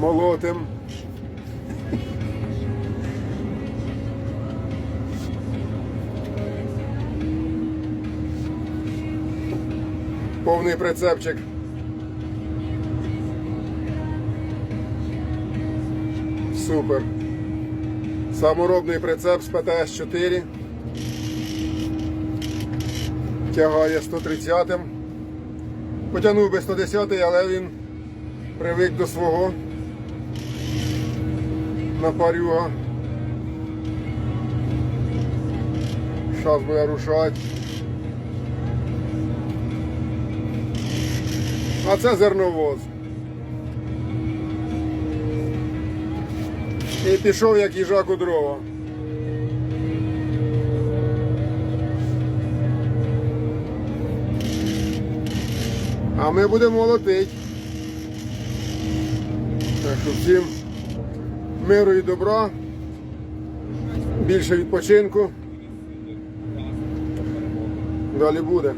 Молотим. Повний прицепчик. Супер. Саморобний прицеп з ПТС-4. Тягає 130-м. Потягнув би 110 але він привик до свого напарюга. Зараз буде рушати. А це зерновоз. І пішов як їжак у дрова. А ми будемо молотити. Так що всім миру і добра, більше відпочинку. Далі буде.